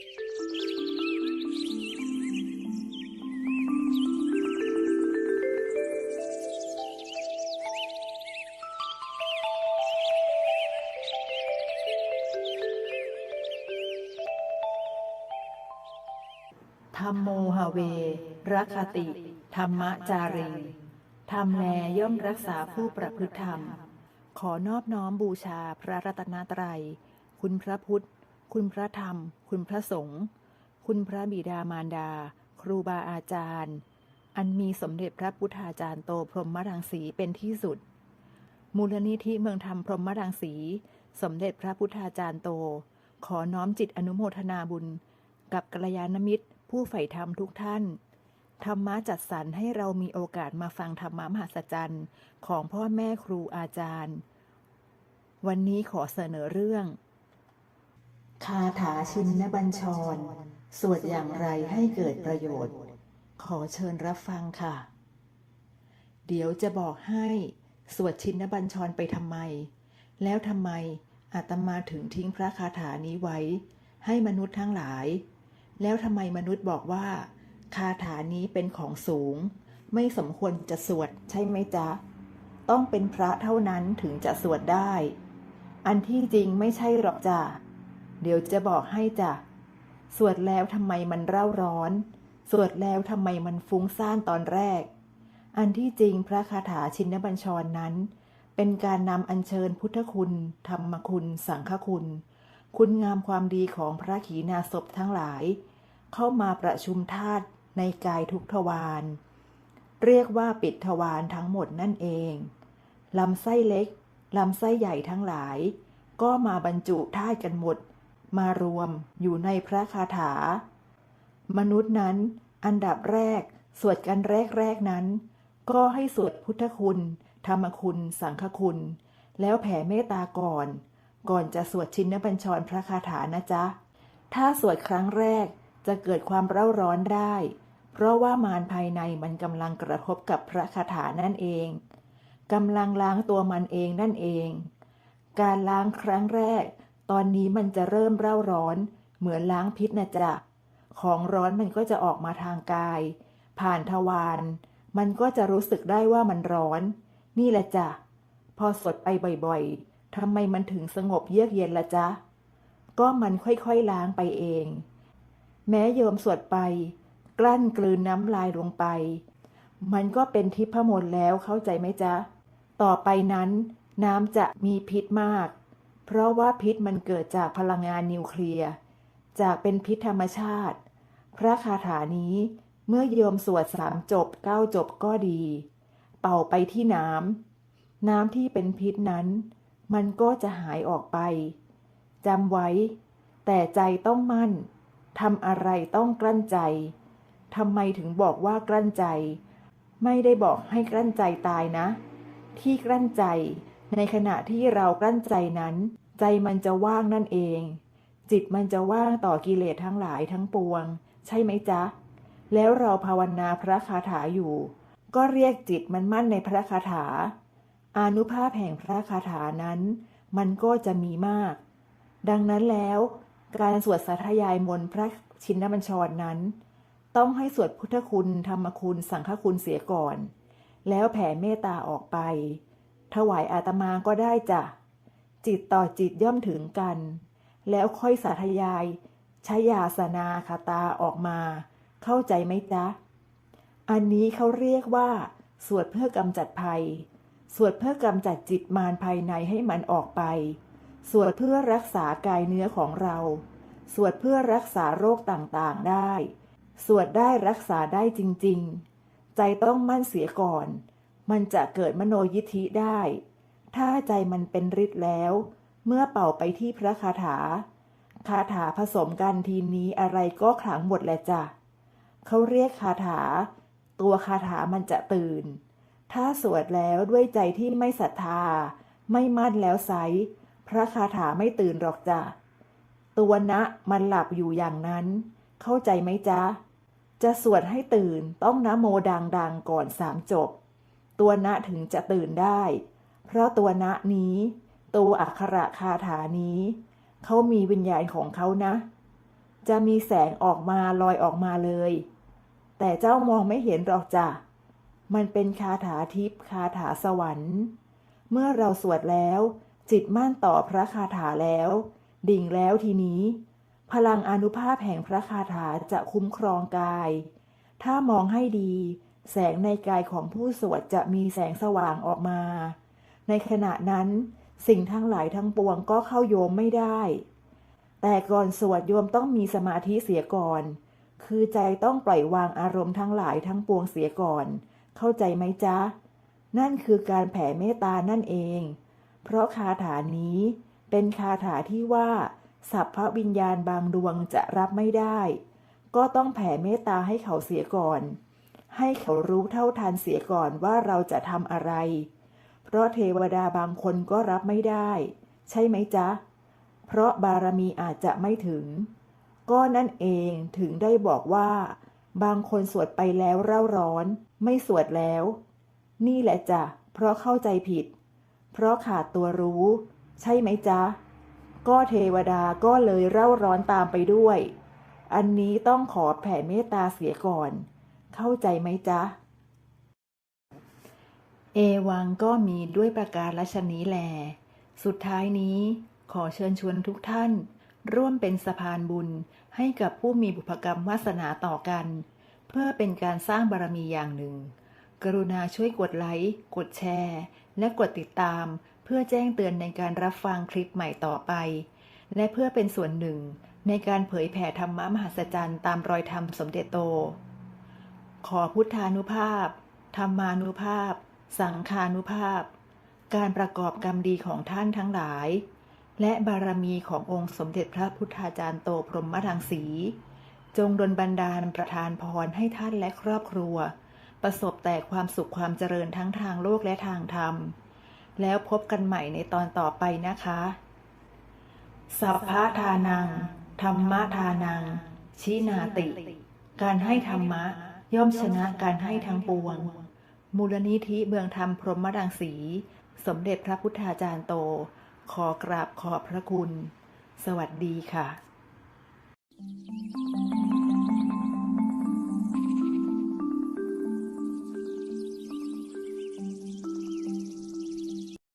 ธรรมโมหเวรักขติ ธรรมจารีธรรมแลย่อมรักษาผู้ประพฤติธรรม ขอนอบน้อมบูชาพระรัตนตรัย คุณพระพุทธ คุณพระธรรม คุณพระสงฆ์คุณพระบิดามารดา ครูบาอาจารย์ อันมีสมเด็จพระพุทธาจารย์โตพรหมรังสีเป็นที่สุด มูลนิธิเมืองธรรมพรหมรังสี สมเด็จพระพุทธาจารย์โต ขอน้อมจิตอนุโมทนาบุญ กับกัลยาณมิตร ผู้ใฝ่ธรรมทุกท่านธรรมะจัดสรรให้เรามีโอกาสมาฟังธรรมะมหัศจรรย์ของพ่อแม่ครูอาจารย์ วันนี้ขอเสนอเรื่อง คาถาชินนบัญชร สวดอย่างไรให้เกิดประโยชน์ ขอเชิญรับฟังค่ะ เดี๋ยวจะบอกให้ สวดชินบัญชรไปทำไม แล้วทำไมอาตมาถึงทิ้งพระคาถานี้ไว้ ให้มนุษย์ทั้งหลาย แล้วทำไมมนุษย์บอกว่า คาถานี้เป็นของสูง ไม่สมควรจะสวดใช่ไหมจ๊ะ ต้องเป็นพระเท่านั้นถึงจะสวดได้ อันที่จริงไม่ใช่หรอกจ้ะ เดี๋ยวจะบอกให้จ้ะ สวดแล้วทำไมมันเร่าร้อน สวดแล้วทำไมมันฟุ้งซ่านตอนแรก อันที่จริงพระคาถาชินบัญชรนั้น เป็นการนำอัญเชิญพุทธคุณ ธรรมคุณ สังฆคุณ คุณงามความดีของพระขีณาสพทั้งหลาย เข้ามาประชุมธาตุในกายทุกทวาร เรียกว่าปิดทวารทั้งหมดนั่นเอง ลำไส้เล็ก ลำไส้ใหญ่ทั้งหลาย ก็มาบรรจุธาตุกันหมด มารวมอยู่ในพระคาถา มนุษย์นั้น อันดับแรก สวดกันแรกๆนั้น ก็ให้สวดพุทธคุณ ธรรมคุณ สังฆคุณ แล้วแผ่เมตตาก่อน ก่อนจะสวดชินบัญชรพระคาถานะจ๊ะ ถ้าสวดครั้งแรกจะเกิดความเร่าร้อนได้ เพราะว่ามารภายในมันกำลังกระทบกับพระคาถานั่นเองกำลังล้างตัวมันเองนั่นเอง การล้างครั้งแรก ตอนนี้มันจะเริ่มเร่าร้อน เหมือนล้างพิษนะจ๊ะของร้อนมันก็จะออกมาทางกาย ผ่านทวารมันก็จะรู้สึกได้ว่ามันร้อน นี่แหละจ้ะพอสดไปบ่อยๆทำไมมันถึงสงบเยือกเย็นละจ๊ะก็มันค่อยๆล้างไปเอง แม้โยมสวดไป กลั้นกลืนน้ำลายลงไป มันก็เป็นทิพมนแล้วเข้าใจไหมจ๊ะ ต่อไปนั้น น้ำจะมีพิษมาก เพราะว่าพิษมันเกิดจากพลังงานนิวเคลียร์ จากเป็นพิษธรรมชาติ พระคาถานี้เมื่อโยมสวดสามจบเก้าจบก็ดี เป่าไปที่น้ำน้ำที่เป็นพิษนั้น มันก็จะหายออกไปจำไว้ แต่ใจต้องมั่นทำอะไรต้องกลั้นใจทำไมถึงบอกว่ากลั้นใจ ไม่ได้บอกให้กลั้นใจตายนะ ที่กลั้นใจในขณะที่เรากลั้นใจนั้น ใจมันจะว่างนั่นเอง จิตมันจะว่างต่อกิเลสทั้งหลายทั้งปวง ใช่ไหมจ๊ะ แล้วเราภาวนาพระคาถาอยู่ ก็เรียกจิตมันมั่นในพระคาถา อานุภาพแห่งพระคาถานั้น มันก็จะมีมาก ดังนั้นแล้ว การสวดสาธยายมนพระชินบัญชรนั้น ต้องให้สวดพุทธคุณธรรมคุณสังฆคุณเสียก่อน แล้วแผ่เมตตาออกไป ถวายอาตมาก็ได้จ้ะ จิตต่อจิตย่อมถึงกัน แล้วค่อยสาธยายชยาสนาคาตาออกมา เข้าใจไหมจ๊ะ อันนี้เขาเรียกว่า สวดเพื่อกำจัดภัย สวดเพื่อกำจัดจิตมารภายในให้มันออกไป สวดเพื่อรักษากายเนื้อของเรา สวดเพื่อรักษาโรคต่างๆได้ สวดได้รักษาได้จริง ๆ ใจต้องมั่นเสียก่อน มันจะเกิดมโนยิทธิได้ ถ้าใจมันเป็นฤทธิ์แล้ว เมื่อเป่าไปที่พระคาถา คาถาผสมกันทีนี้อะไรก็ขลังหมดแหละจ้ะเขาเรียกคาถา ตัวคาถามันจะตื่น ถ้าสวดแล้วด้วยใจที่ไม่ศรัทธา ไม่มั่นแล้วไซพระคาถาไม่ตื่นหรอกจ้ะตัวนะมันหลับอยู่อย่างนั้น เข้าใจไหมจ๊ะ จะสวดให้ตื่นต้องนะโมดังๆก่อนสามจบ ตัวนะถึงจะตื่นได้ เพราะตัวนะนี้ ตัวอักขระคาถานี้ เขามีวิญญาณของเขานะ จะมีแสงออกมาลอยออกมาเลย แต่เจ้ามองไม่เห็นหรอกจ้ะ มันเป็นคาถาทิพย์คาถาสวรรค์ เมื่อเราสวดแล้ว จิตมั่นต่อพระคาถาแล้ว ดิ่งแล้วทีนี้ พลังอนุภาพแห่งพระคาถาจะคุ้มครองกาย ถ้ามองให้ดี แสงในกายของผู้สวดจะมีแสงสว่างออกมา ในขณะนั้นสิ่งทั้งหลายทั้งปวงก็เข้าโยมไม่ได้ แต่ก่อนสวดโยมต้องมีสมาธิเสียก่อน คือใจต้องปล่อยวางอารมณ์ทั้งหลายทั้งปวงเสียก่อน เข้าใจไหมจ๊ะ นั่นคือการแผ่เมตตานั่นเอง เพราะคาถานี้เป็นคาถาที่ว่าสัพพวิญญาณบางดวงจะรับไม่ได้ ก็ต้องแผ่เมตตาให้เขาเสียก่อน ให้เขารู้เท่าทันเสียก่อนว่าเราจะทำอะไร เพราะเทวดาบางคนก็รับไม่ได้ ใช่ไหมจ๊ะ เพราะบารมีอาจจะไม่ถึง ก็นั่นเองถึงได้บอกว่า บางคนสวดไปแล้วเร่าร้อน ไม่สวดแล้ว นี่แหละจ้ะเพราะเข้าใจผิด เพราะขาดตัวรู้ ใช่ไหมจ๊ะ ก็เทวดาก็เลยเร่าร้อนตามไปด้วย อันนี้ต้องขอแผ่เมตตาเสียก่อน เข้าใจไหมจ๊ะ เอวังก็มีด้วยประการละชนี้แล สุดท้ายนี้ขอเชิญชวนทุกท่าน ร่วมเป็นสะพานบุญให้กับผู้มีบุพกรรมวาสนาต่อกัน เพื่อเป็นการสร้างบารมีอย่างหนึ่ง กรุณาช่วยกดไลค์ กดแชร์ และกดติดตาม เพื่อแจ้งเตือนในการรับฟังคลิปใหม่ต่อไป และเพื่อเป็นส่วนหนึ่ง ในการเผยแผ่ธรรมะมหัศจรรย์ตามรอยธรรมสมเด็จโต ขอพุทธานุภาพ ธรรมานุภาพ สังคานุภาพ การประกอบกรรมดีของท่านทั้งหลาย และบารมีขององค์สมเด็จพระพุทธาจารย์โตพรหมรังสี จงดลบันดาลประทานพรให้ท่านและครอบครัว ประสบแต่ความสุขความเจริญทั้งทางโลกและทางธรรม แล้วพบกันใหม่ในตอนต่อไปนะคะ สัพพะทานัง ธรรมะทานัง ชินาติ การให้ธรรมะ ย่อมชนะการให้ทั้งปวง มูลนิธิเมืองธรรมพรหมรังสี สมเด็จพระพุทธาจารย์โต ขอกราบขอบพระคุณ สวัสดีค่ะ